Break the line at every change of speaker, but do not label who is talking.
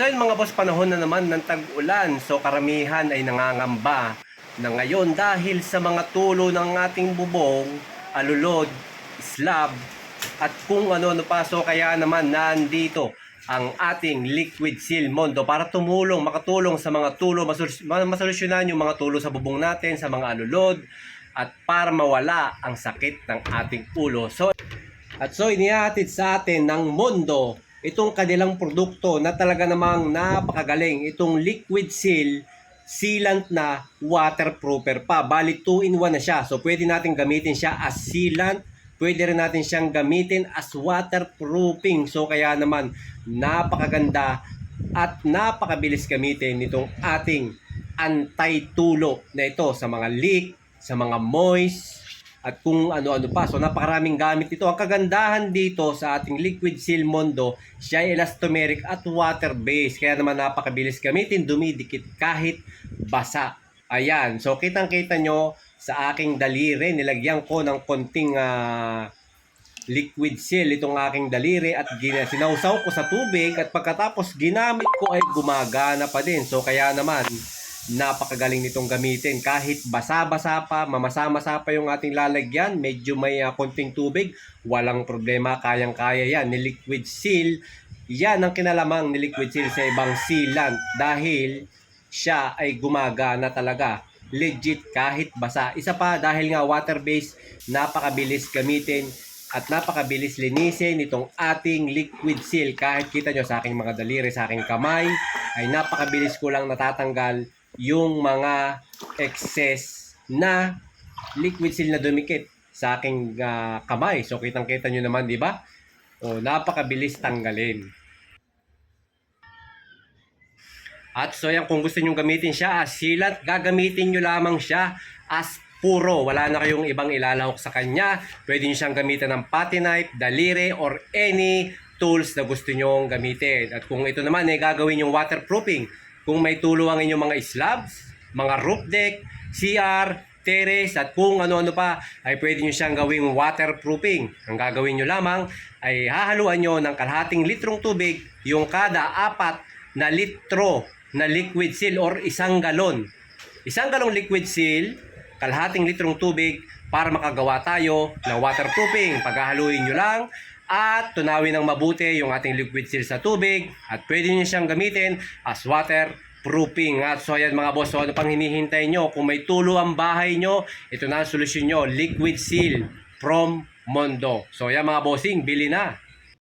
so mga boss, panahon na naman ng tag-ulan. So karamihan ay nangangamba na ngayon dahil sa mga tulo ng ating bubong, alulod, slab, at kung ano-ano pa. So kaya naman nandito ang ating liquid seal mondo para tumulong, makatulong sa mga tulo, masolus- ma- masolusyonan yung mga tulo sa bubong natin, sa mga alulod, at para mawala ang sakit ng ating ulo. So at so inihatid sa atin ng mundo itong kanilang produkto na talaga namang napakagaling. Itong liquid seal, sealant na waterproofer pa. Bali 2 in 1 na siya. So pwede natin gamitin siya as sealant. Pwede rin natin siyang gamitin as waterproofing. So kaya naman napakaganda at napakabilis gamitin nitong ating anti-tulo na ito sa mga leak, sa mga moist, at kung ano-ano pa. So napakaraming gamit ito. Ang kagandahan dito sa ating Liquid Seal Mondo, siya ay elastomeric at water-based. Kaya naman napakabilis gamitin, dumidikit kahit basa. Ayan. So kitang-kita nyo sa aking daliri, nilagyan ko ng konting ah, liquid seal itong aking daliri at sinausaw ko sa tubig at pagkatapos ginamit ko ay gumagana pa din. So kaya naman napakagaling nitong gamitin kahit basa-basa pa, mamasa-masa pa yung ating lalagyan, medyo may ah, konting tubig, walang problema, kayang-kaya yan. Ni liquid seal, yan ang kinalamang ni liquid seal sa ibang sealant dahil siya ay gumagana talaga legit kahit basa. Isa pa dahil nga water-based, napakabilis gamitin at napakabilis linisin itong ating liquid seal. Kahit kita nyo sa aking mga daliri, sa aking kamay, ay napakabilis ko lang natatanggal yung mga excess na liquid seal na dumikit sa aking ah, kamay. So kitang-kita nyo naman, di ba? O, napakabilis tanggalin. At so yan, kung gusto nyo gamitin siya as sealant, gagamitin nyo lamang siya as puro. Wala na kayong ibang ilalahok sa kanya. Pwede nyo siyang gamitin ng putty knife, daliri, or any tools na gusto nyo gamitin. At kung ito naman ay gagawin yung waterproofing, kung may tulo ang inyong mga slabs, mga roof deck, CR, terrace, at kung ano-ano pa, ay pwede nyo siyang gawing waterproofing. Ang gagawin nyo lamang ay hahaluan nyo ng kalahating litrong tubig yung kada apat na litro na liquid seal or isang galon. Isang galong liquid seal, kalahating litrong tubig para makagawa tayo ng waterproofing. Paghahaluin nyo lang at tunawin ng mabuti yung ating liquid seal sa tubig at pwede nyo siyang gamitin as waterproofing. At so ayan mga boss, so ano pang hinihintay nyo? Kung may tulo ang bahay nyo, ito na ang solusyon nyo, liquid seal from Mondo. So ayan mga bossing, bili na.